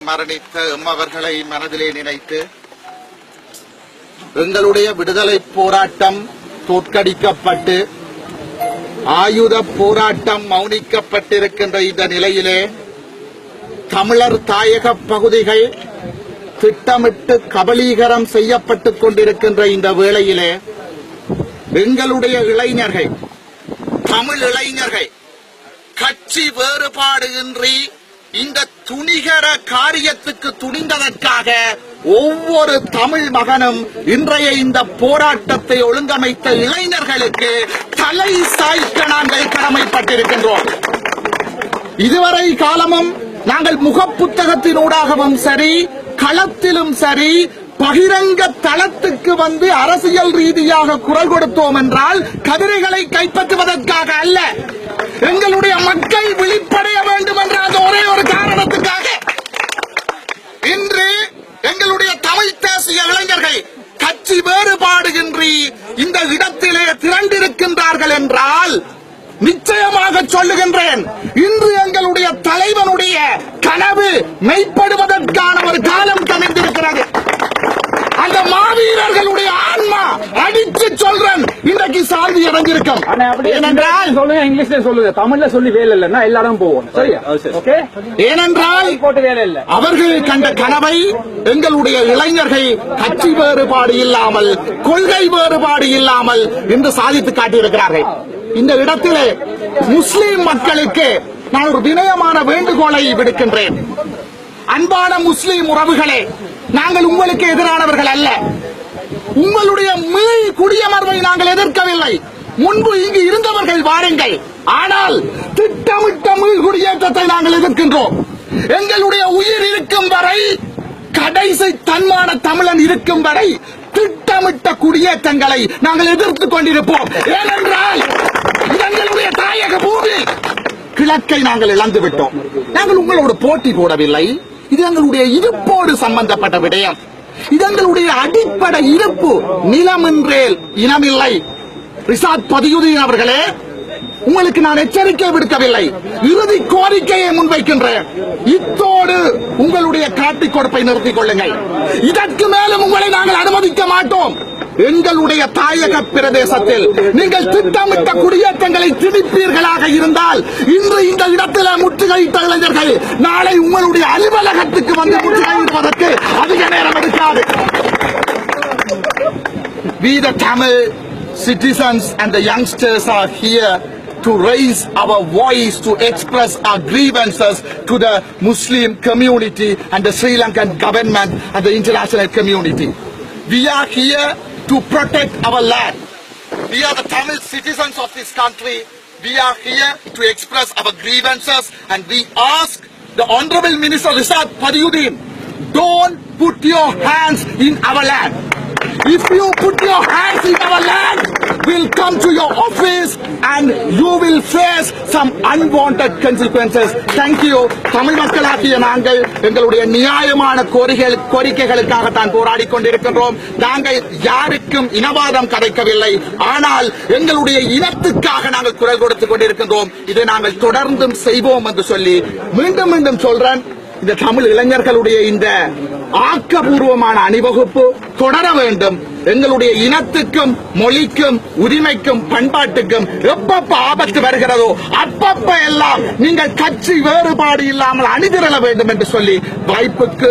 மரணித்த எம் அவர்களை மனதிலே நினைத்து எங்களுடைய விடுதலை போராட்டம் தோற்கடிக்கப்பட்டு ஆயுத போராட்டம் மௌனிக்கப்பட்டிருக்கின்ற இந்த நிலையிலே தமிழர் தாயக பகுதிகள் திட்டமிட்டு கபலீகரம் செய்யப்பட்டுக் கொண்டிருக்கின்ற இந்த வேளையிலே எங்களுடைய இளைஞர்கள் தமிழ் இளைஞர்கள் கட்சி வேறுபாடு இன்றி இந்த துணிகர காரியத்துக்கு துணிந்ததற்காக ஒவ்வொரு தமிழ் மகனும் இன்றைய இந்த போராட்டத்தை ஒழுங்கமைத்த இளைஞர்களுக்கு தலை சாய்க்க நாங்கள் கடமைப்பட்டிருக்கின்றோம். இதுவரை காலமும் நாங்கள் முகப்புத்தகத்தினூடாகவும் சரி களத்திலும் சரி பகிரங்க தளத்துக்கு வந்து அரசியல் ரீதியாக குரல் கொடுத்தோம் என்றால் கதிரைகளை கைப்பற்றுவதற்காக அல்ல. எங்களுடைய மக்கள் விழிப்படைய வேண்டும் என்ற அந்த ஒரே ஒரு காரணத்துக்காக இன்று எங்களுடைய தமிழ் தேசிய இளைஞர்கள் கட்சி வேறுபாடுகின்றி இந்த இடத்திலே திரண்டிருக்கின்றார்கள் என்றால் நிச்சயமாக சொல்லுகின்றேன். இன்று எங்களுடைய தலைவனுடைய கனவு மெய்ப்படுவதற்கு அண்ணா, அப்படி ஏனென்றால் சொல்லுங்க இங்கிலீஷ்ல சொல்லுங்க. தமிழ்ல சொல்லி வேலை இல்லைன்னா எல்லாரும் போவோம். சரியா? ஓகே? ஏனென்றால் போட்டு வேலை இல்ல. அவர்கள் கண்ட கனவை எங்களுடைய இளைஞர்கள் கட்சி வேறுபாடு இல்லாமல் கொள்கை வேறுபாடு இல்லாமல் இன்று சாதித்து காட்டியிருக்கிறார்கள். இந்த இடத்திலே முஸ்லிம் மக்களுக்கு நான் ஒரு வினயமான வேண்டுகோளை விடுக்கின்றேன். அன்பான முஸ்லிம் உறவுகளே நாங்கள் உங்களுக்கு எதிரானவர்கள் அல்ல. உங்களுடைய மீள் குடியமர்வை நாங்கள் எதிர்க்கவில்லை. முன்பு இங்கு இருந்தவர்கள் வாருங்கள். ஆனால் திட்டமிட்ட மீள் குடியேற்றத்தை நாங்கள் எதிர்க்கின்றோம். எங்களுடைய உயிர் இருக்கும் வரை கடைசி தன்மான தமிழன் இருக்கும் வரை திட்டமிட்ட குடியேற்றங்களை நாங்கள் எதிர்த்துக் கொண்டிருப்போம். ஏனென்றால் எங்களுடைய தாயக பூமி கிழக்கை நாங்கள் இழந்து விட்டோம். நாங்கள் உங்களோடு போட்டி போடவில்லை. இது எங்களுடைய இருப்போடு சம்பந்தப்பட்ட விடயம். இதங்களுடைய அடிப்படை இருப்பு நிலமின்றேல் இனமில்லை. ரிசாத் பதியுதீன் அவர்களே உங்களுக்கு நான் எச்சரிக்கை விடுக்கவில்லை. இறுதி கோரிக்கையை முன்வைக்கின்றேன். இத்தோடு உங்களுடைய காட்டிக் கொடுப்பை நிறுத்திக் கொள்ளுங்கள். இதற்கு மேலும் உங்களை நாங்கள் அனுமதிக்க மாட்டோம். எங்களுடைய தாயக பிரதேசத்தில் நீங்கள் திட்டமிட்ட குடியேற்றங்களை திணிப்பீர்களாக இருந்தால் இன்று இந்த இடத்தில் முற்றுகையிட்ட இளைஞர்கள் நாளை உங்களுடைய அலுவலகத்துக்கு வந்து முற்றுகையிடுவதற்கு அதிக நேரம் We the Tamil citizens and the youngsters are here to raise our voice, to express our grievances to the Muslim community and the Sri Lankan government and the international community. We are here to protect our land. We are the Tamil citizens of this country. We are here to express our grievances and we ask the Honorable Minister Rishad Padiuddin don't put your hands in our land. If you put your hands in our land, we'll come to your office and you will face some unwanted consequences. Thank you. Tamil மக்களாகிய நாங்கள் எங்களுடைய நியாயமான கோரிக்கைகள் கோரிக்கைகளுக்காகத்தான் போராடி கொண்டிருக்கின்றோம் நாங்கள் யாருக்கும் இனவாதம் கதைக்கவில்லை ஆனால் எங்களுடைய இனத்துக்காக நாங்கள் குரல் கொடுத்துக் கொண்டிருக்கின்றோம் இதை நாங்கள் தொடர்ந்தும் செய்வோம் என்று சொல்லி மீண்டும் மீண்டும் சொல்றேன் இந்த தமிழ் இளைஞர்களுடைய இந்த ஆக்கபூர்வமான அணிவகுப்பு தொடர வேண்டும். எங்களுடைய இனத்துக்கும் மொழிக்கும் உரிமைக்கும் பண்பாட்டுக்கும் எப்பப்ப ஆபத்து வருகிறதோ அப்பப்ப எல்லாம் நீங்கள் கட்சி வேறுபாடு இல்லாமல் அணிதிரள வேண்டும் என்று சொல்லி வாய்ப்புக்கு